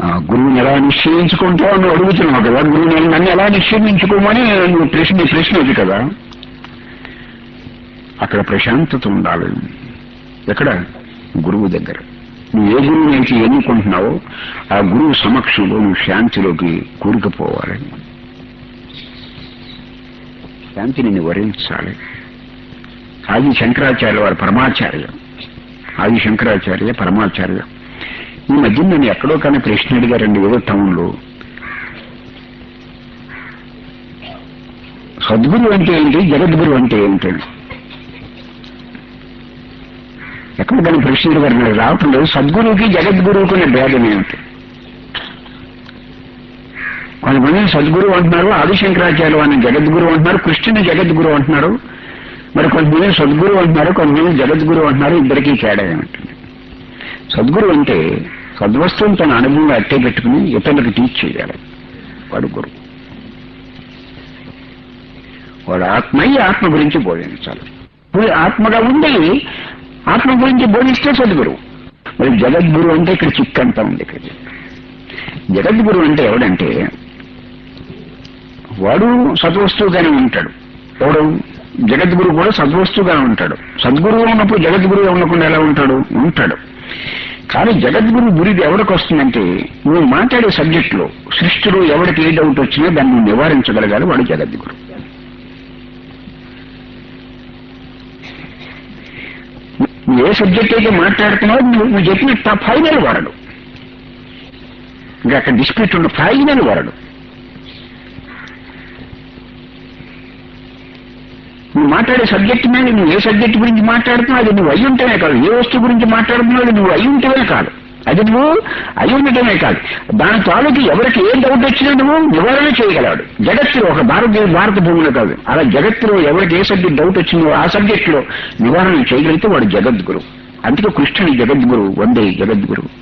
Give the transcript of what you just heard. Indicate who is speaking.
Speaker 1: ఆ, గురువుని ఎలా నిశ్చయించుకుంటావు నువ్వు అడుగుతున్నావు కదా గురువుని నన్ను ఎలా నిశ్చయించుకోమని నువ్వు ప్రశ్న ప్రశ్న ఇది కదా. అక్కడ ప్రశాంతత ఉండాలి. ఎక్కడ? గురువు దగ్గర. నువ్వు ఏ గురువుని నుంచి ఎన్నుకుంటున్నావో ఆ గురువు సమక్షంలో నువ్వు శాంతిలోకి కూరుకుపోవాలి. శాంతిని నిన్ను వరించాలి. ఆది శంకరాచార్య వారు పరమాచార్య. ఆది శంకరాచార్య పరమాచార్య. ఈ మధ్య నేను ఎక్కడో కానీ ప్రశ్న అడిగారండి ఏదో టౌన్లో? సద్గురు అంటే ఏంటి? జగద్గురు అంటే ఏంటి? ఎక్కడ కానీ ప్రశ్న అడిగారు రావటం లేదు సద్గురువుకి జగద్గురువుకి ఉన్న భేదం ఏమిటి? కొంతమంది సద్గురు అంటున్నారు ఆదిశంకరాచార్యులు అని జగద్గురు అంటున్నారు కృష్ణుని జగద్గురు అంటున్నారు. మరి కొంతమంది సద్గురు అంటున్నారు కొంతమంది జగద్గురు అంటున్నారు ఇద్దరికీ తేడా ఏమిటి? సద్గురు అంటే సద్వస్తువుని తన అనుభవంగా అట్టే పెట్టుకుని ఇతరులకు టీచ్ చేయాలి. వాడు గురువు వాడు ఆత్మయ్యి ఆత్మ గురించి బోధించాలి. ఆత్మగా ఉండి ఆత్మ గురించి బోధిస్తే సద్గురువు మరి జగద్గురు అంటే ఇక్కడ చిక్కంతా ఉంది ఇక్కడ. జగద్గురు అంటే ఎవడంటే వాడు సద్వస్తువుగానే ఉంటాడు. ఎవడు? జగద్గురు కూడా సద్వస్తువుగానే ఉంటాడు. సద్గురువు ఉన్నప్పుడు జగద్గురువు ఉండకుండా ఎలా ఉంటాడు? ఉంటాడు. కానీ జగద్గురు గురిది ఎవరికి వస్తుందంటే నువ్వు మాట్లాడే సబ్జెక్టులో సృష్టిలో ఎవరికి ఏ డౌట్ వచ్చినా దాన్ని నివారించగలగాలి వాడు జగద్గురు. నువ్వు ఏ సబ్జెక్ట్ అయితే మాట్లాడుతున్నావు నువ్వు చెప్పిన ఫైనల్ వాడడు ఇంకా అక్కడ డిస్ప్యూట్ ఉన్న ఫైనల్ వాడడు నువ్వు మాట్లాడే సబ్జెక్ట్ మీద నువ్వు ఏ సబ్జెక్ట్ గురించి మాట్లాడుతున్నావు? అది నువ్వు అయి ఉంటేనే కాదు. ఏ వస్తువు గురించి మాట్లాడుతున్నావు? అది నువ్వు అయి ఉంటేనే కాదు. అది నువ్వు అయి ఉండటమే కాదు. దాని తాలూకు ఎవరికి ఏ డౌట్ వచ్చినా నువ్వు నివారణ చేయగలవాడు. జగత్తులో ఒక భారతదేశ భారత భూమిలో కాదు. అలా జగత్తులో ఎవరికి ఏ సబ్జెక్ట్ డౌట్ వచ్చిందో ఆ సబ్జెక్ట్లో నివారణ చేయగలిగితే వాడు జగద్గురు. అందుకే కృష్ణుని జగద్గురు వందే జగద్గురు.